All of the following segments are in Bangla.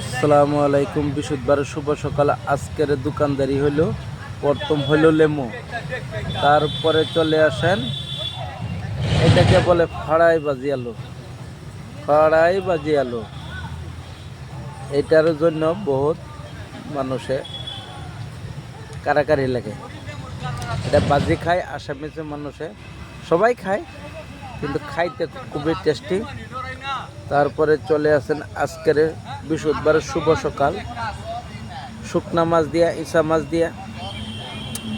আসসালামু আলাইকুম। বিশুদ্ধবার শুভ সকাল। আজকের দোকানদারি হইল প্রথম হইল লেমু। তারপরে চলে আসেন, এটাকে বলে ফাড়াই বাজি আলু। ফাড়াই বাজি আলু। এটার জন্য বহুত মানুষে কারাকারি লাগে। এটা বাজি খায় আসামিসের মানুষে সবাই খায়, কিন্তু খাইতে খুবই টেস্টি তারপরে চলে আসেন আজকের বৃহস্পতিবারের শুভ সকাল। শুকনা মাছ দিয়া ইসা মাছ দিয়া।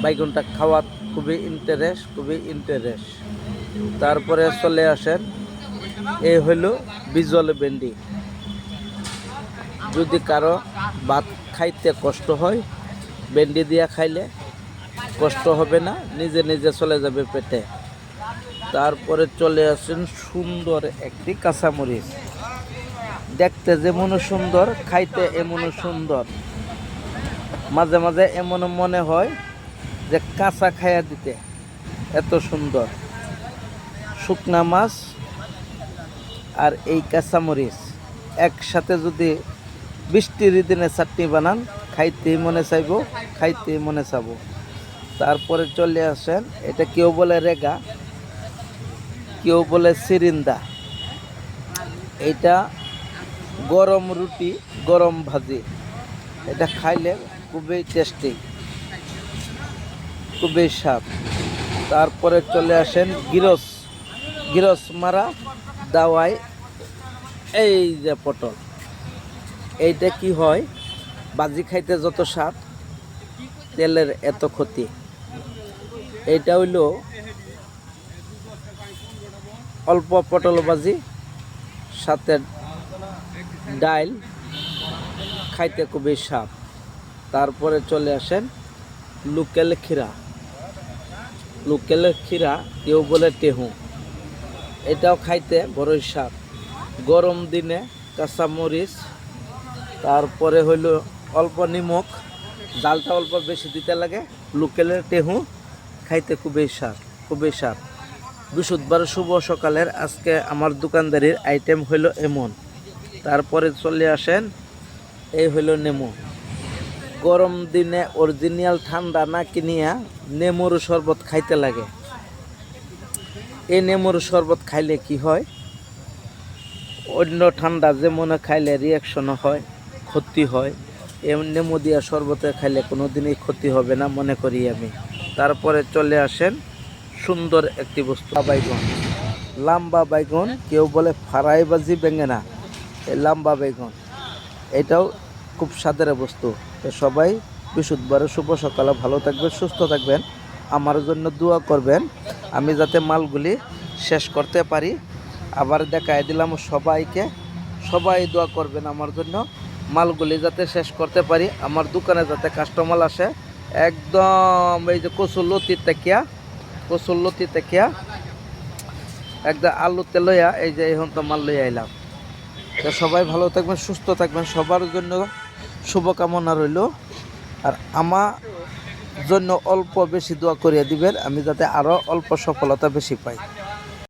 বাইগুনটা খাওয়া খুবই ইন্টারেস্ট খুবই ইন্টারেস্ট তারপরে চলে আসেন, এই হইল বিজল ভেন্ডি। যদি কারও ভাত খাইতে কষ্ট হয়, ভেন্ডি দিয়া খাইলে কষ্ট হবে না, নিজে নিজে চলে যাবে পেটে। তারপরে চলে আসেন সুন্দর একটি কাঁচামরিচ। দেখতে যেমন সুন্দর, খাইতে এমন সুন্দর। মাঝে মাঝে এমন মনে হয় যে কাঁচা খাইয়া দিতে এত সুন্দর। শুকনা মাছ আর এই কাঁচামরিচ। একসাথে যদি বৃষ্টির দিনে চাটনি বানান, খাইতেই মনে চাইব, খাইতেই মনে চাব। তারপরে চলে আসেন, এটা কেউ বলে রেগা কেউ বলে সিরিন্দা। এটা গরম রুটি, গরম ভাজি। এটা খাইলে খুবই টেস্টি খুবই স্বাদ। তারপরে চলে আসেন গিরস গিরস মারা দাওয়াই এই যে পটল, এইটা কি হয়? বাজি খাইতে যত স্বাদ, তেলের এত ক্ষতি। এটা হইল অল্প পটল ভাজি সাথে ডাইল, খাইতে খুবই স্বাদ। তারপরে চলে আসেন লোকেল ক্ষীরা। লোকেল ক্ষীরা, কেউ বলে টেহু। এটাও খাইতে বড়ই স্বাদ। গরম দিনে কাঁচামরিচ, তারপরে হইল অল্প নিমখ। ডালটা অল্প বেশি দিতে লাগে। লোকেলের টেহু খাইতে খুবই স্বাদ খুবই স্বাদ। বৃহস্পতিবার শুভ সকালের আজকে আমার দোকানদারির আইটেম হইল এমন। তারপরে চলে আসেন, এই হইল নেমু। গরম দিনে অরিজিনাল ঠান্ডা না কিনিয়া নেমুর শরবত খাইতে লাগে। এই নেমুর শরবত খাইলে কি হয়? অন্য ঠান্ডা যেমন খাইলে রিয়াকশন হয়, ক্ষতি হয়। নেমু দিয়া শরবতে খাইলে কোনো দিনই ক্ষতি হবে না মনে করি আমি। তারপরে চলে আসেন সুন্দর একটি বস্তু। বাইগন। লাম্বা বাইগন, কেউ বলে ফারাই বাজি বেঙ্গেনা এই লাম্বা বাইগন, এটাও খুব স্বাদের বস্তু। তো সবাই বৃহস্পতিবারের শুভ সকালে ভালো থাকবেন, সুস্থ থাকবেন। আমার জন্য দোয়া করবেন, আমি যাতে মালগুলি শেষ করতে পারি। আবার দেখাই দিলাম সবাইকে, সবাই দোয়া করবেন আমার জন্য। মালগুলি যাতে শেষ করতে পারি, আমার দোকানে যাতে কাস্টমার আসে, একদম এই যে কচুর লতির তেকিয়া। কচুর লতি তেকিয়া একদম আলুতে লইয়া, এই যে এখন তো মাল লইয়া আইলাম। তো সবাই ভালো থাকবেন, সুস্থ থাকবেন, সবার জন্য শুভকামনা রইল। আর আমার জন্য অল্প বেশি দোয়া করিয়া দিবেন, আমি যাতে আরও অল্প সফলতা বেশি পাই।